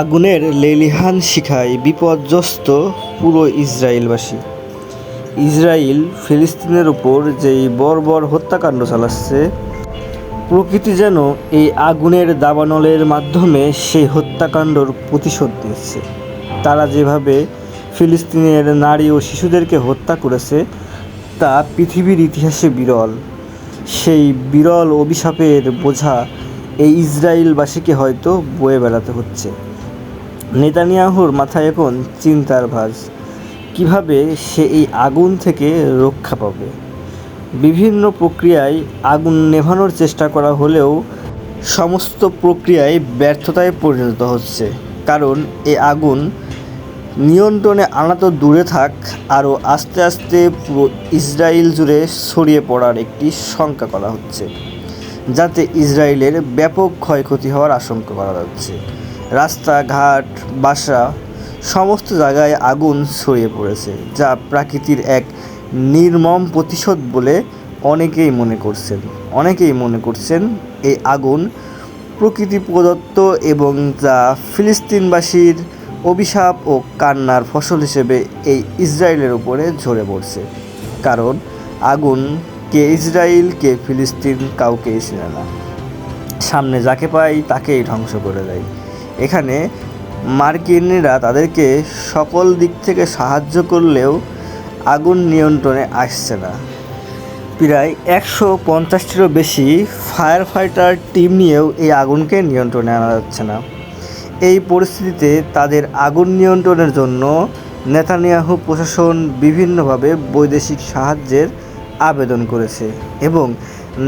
আগুনের লেলিহান শিখায় বিপর্যস্ত পুরো ইসরায়েলবাসী। ইসরায়েল ফিলিস্তিনের উপর যেই বর্বর হত্যাকাণ্ড চালাচ্ছে, প্রকৃতি যেন এই আগুনের দাবানলের মাধ্যমে সেই হত্যাকাণ্ডর প্রতিশোধ নিচ্ছে। তারা যেভাবে ফিলিস্তিনের নারী ও শিশুদেরকে হত্যা করেছে, তা পৃথিবীর ইতিহাসে বিরল। সেই বিরল অভিশাপের বোঝা এই ইসরায়েলবাসীকে হয়তো বয়ে বেড়াতে হচ্ছে। নেতানিয়াহুর মাথায় এখন চিন্তার ভাঁজ। কীভাবে সে এই আগুন থেকে রক্ষা পাবে? বিভিন্ন প্রক্রিয়ায় আগুন নেভানোর চেষ্টা করা হলেও সমস্ত প্রক্রিয়ায় ব্যর্থতায় পরিণত হচ্ছে। কারণ এ আগুন নিয়ন্ত্রণে আনা তো দূরে থাক, আরও আস্তে আস্তে পুরো ইসরায়েল জুড়ে ছড়িয়ে পড়ার একটি শঙ্কা করা হচ্ছে, যাতে ইসরায়েলের ব্যাপক ক্ষয়ক্ষতি হওয়ার আশঙ্কা করা যাচ্ছে। রাস্তাঘাট বাসা, সমস্ত জায়গায় আগুন ছড়িয়ে পড়েছে, যা প্রাকৃতির এক নির্মম প্রতিশোধ বলে অনেকেই মনে করছেন। অনেকেই মনে করছেন এই আগুন প্রকৃতি প্রদত্ত এবং যা ফিলিস্তিনবাসীর অভিশাপ ও কান্নার ফসল হিসেবে এই ইসরায়েলের উপরে ঝরে পড়ছে। কারণ আগুন কে ইসরায়েল, কে ফিলিস্তিন, কাউকেই ছিল না। সামনে যাকে পাই তাকেই ধ্বংস করে দেয়। এখানে মার্কিনরা তাদেরকে সকল দিক থেকে সাহায্য করলেও আগুন নিয়ন্ত্রণে আসছে না। প্রায় একশো পঞ্চাশটিরও বেশি ফায়ার ফাইটার টিম নিয়েও এই আগুনকে নিয়ন্ত্রণে আনা যাচ্ছে না। এই পরিস্থিতিতে তাদের আগুন নিয়ন্ত্রণের জন্য নেতানিয়াহু প্রশাসন বিভিন্নভাবে বৈদেশিক সাহায্যের আবেদন করেছে এবং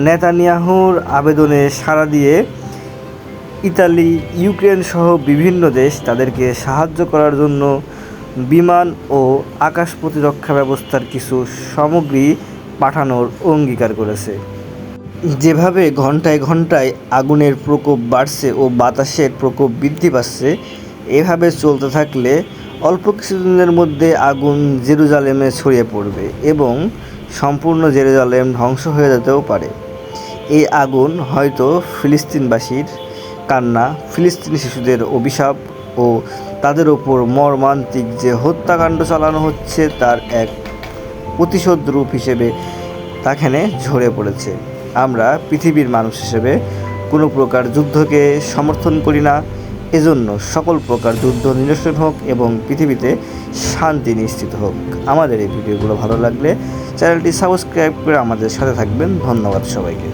নেতানিয়াহুর আবেদনে সাড়া দিয়ে ইতালি, ইউক্রেন সহ বিভিন্ন দেশ তাদেরকে সাহায্য করার জন্য বিমান ও আকাশ প্রতিরক্ষা ব্যবস্থার কিছু সামগ্রী পাঠানোর অঙ্গীকার করেছে। যেভাবে ঘন্টায় ঘন্টায় আগুনের প্রকোপ বাড়ছে ও বাতাসের প্রকোপ বৃদ্ধি পাচ্ছে, এভাবে চলতে থাকলে অল্প কিছুদিনের মধ্যে আগুন জেরুজালেমে ছড়িয়ে পড়বে এবং সম্পূর্ণ জেরুজালেম ধ্বংস হয়ে যেতেও পারে। এই আগুন হয়তো ফিলিস্তিনবাসীর কান্না, ফিলিস্তিনি শিশুদের অভিশাপ ও তাদের ওপর মর্মান্তিক যে হত্যাকাণ্ড চালানো হচ্ছে, তার এক প্রতিশোধ রূপ হিসেবে তাখানে ঝরে পড়েছে। আমরা পৃথিবীর মানুষ হিসেবে কোনো প্রকার যুদ্ধকে সমর্থন করি না। এজন্য সকল প্রকার যুদ্ধ নিরসন হোক এবং পৃথিবীতে শান্তি নিশ্চিত হোক। আমাদের এই ভিডিওগুলো ভালো লাগলে চ্যানেলটি সাবস্ক্রাইব করে আমাদের সাথে থাকবেন। ধন্যবাদ সবাইকে।